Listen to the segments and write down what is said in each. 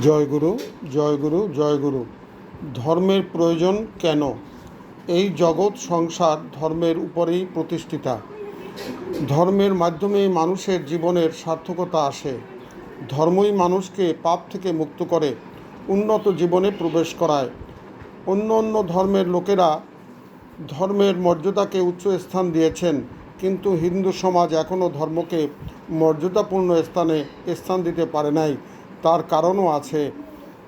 জয়গুরু জয়গুরু জয়গুরু ধর্মের প্রয়োজন কেন? এই জগৎ সংসার ধর্মের উপরেই প্রতিষ্ঠিতা। ধর্মের মাধ্যমেই মানুষের জীবনের সার্থকতা আসে। ধর্মই মানুষকে পাপ থেকে মুক্ত করে, উন্নত জীবনে প্রবেশ করায়। অন্য অন্য ধর্মের লোকেরা ধর্মের মর্যাদাকে উচ্চ স্থান দিয়েছেন, কিন্তু হিন্দু সমাজ এখনও ধর্মকে মর্যাদাপূর্ণ স্থানে স্থান দিতে পারে নাই। তার কারণও আছে।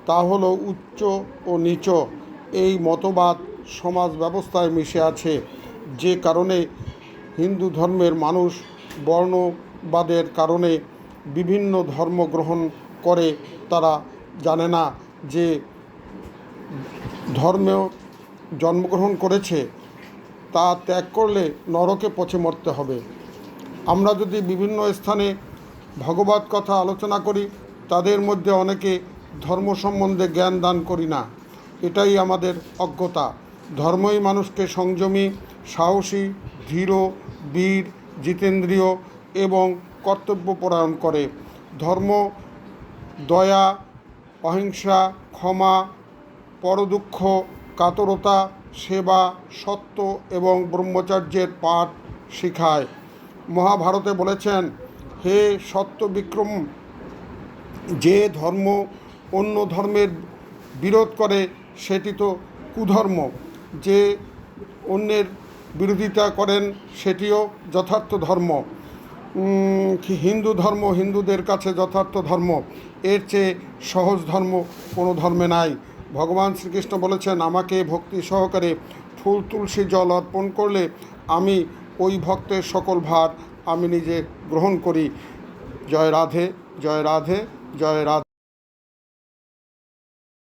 তা হলো উচ্চ ও নিচ। এই মতবাদ সমাজ ব্যবস্থায় মিশে আছে। যে কারণে হিন্দু ধর্মের মানুষ বর্ণবাদের কারণে বিভিন্ন ধর্ম গ্রহণ করে, তারা জানে না যে ধর্মেও জন্মগ্রহণ করেছে। তা ত্যাগ করলে নরকে পচে মরতে হবে। আমরা যদি বিভিন্ন স্থানে ভগবত কথা আলোচনা করি তাদের মধ্যে অনেকে ধর্ম সম্বন্ধে জ্ঞান দান করি না। এটাই আমাদের অজ্ঞতা। ধর্মই মানুষকে সংযমী, সাহসী, ধীর, বীর, জিতেন্দ্রীয় এবং কর্তব্যপরায়ণ করে। ধর্ম, দয়া, অহিংসা, ক্ষমা, পরদুঃখ, কাতরতা, সেবা, সত্য এবং ব্রহ্মচর্যের পাঠ শিখায়। মহাভারতে বলেছেন, হে সত্য বিক্রম যে ধর্ম অন্য ধর্মের বিরোধ করে, সেটি তো কুধর্ম। যে অন্যের বিরোধিতা করেন, সেটিও যথার্থ ধর্ম। হিন্দু ধর্ম হিন্দুদের কাছে যথার্থ ধর্ম? এর চেয়ে সহজ ধর্ম কোনো ধর্মে নাই। ভগবান শ্রীকৃষ্ণ বলেছেন, আমাকে ভক্তি সহকারে ফুল, তুলসী, জল অর্পণ করলে আমি ওই ভক্তের সকল ভার আমি নিজে গ্রহণ করি। জয় রাধে জয় রাধে। জয় রাধে।